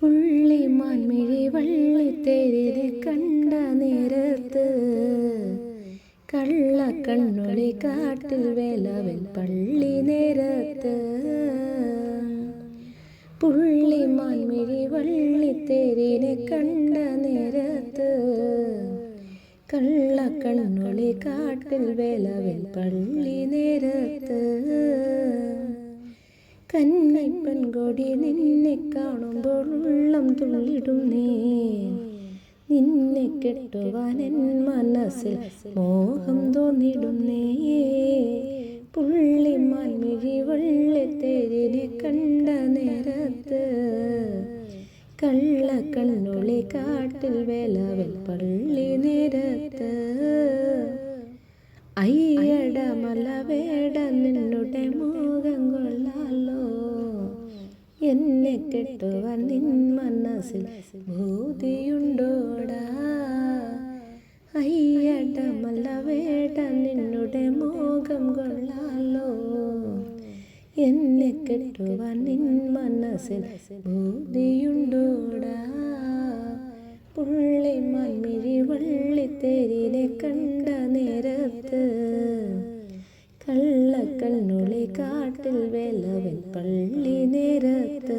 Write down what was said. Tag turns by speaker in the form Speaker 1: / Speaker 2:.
Speaker 1: പുള്ളി മാൻമിഴി വള്ളിത്തേരിലെ കണ്ട നേരത്ത് കള്ള കണ്ണൊളി കാട്ടിൽ വേലവൻ പള്ളി നേരത്ത്. പുള്ളി മാൻമിഴി വള്ളിത്തേരിനെ കണ്ട നേരത്ത് കള്ള കണ്ണൊളി കാട്ടിൽ വേലവൻ പള്ളി നേരത്ത്. കന്നിപ്പൻ കൊടി നിന്നെ കാണുമ്പോൾ ഉള്ളം തുള്ളിടുന്നേ നിന്നെ കെട്ടുവാൻ എൻ മനസ്സിൽ മോഹം തോന്നിടുന്നേ പുള്ളി പുള്ളി മാൻമിഴി വെള്ളിത്തേരിനെ കണ്ട നേരത്ത് കള്ള കണ്ണുളി കാട്ടിൽ വേലവൽ പള്ളി നേരത്ത് അയ്യട മലവേട നിന്നുടെ മോഹം കൊള്ളാലോ എന്നെ കെട്ടുവാൻ നിൻ മനസ്സിൽ ഭൂതിയുണ്ടോടാ അയ്യട വേട നിന്നുടെ മോഹം കൊള്ളാലോ? എന്നെ കെട്ടുവാൻ നിൻ മനസ്സിൽ ഭൂതിയുണ്ടോടാ പുള്ളി മൽമിഴി വള്ളിത്തേരിനെ കണ്ട നേരത്ത് കാട്ടിൽ വേലവൻ പള്ളി നേരത്ത്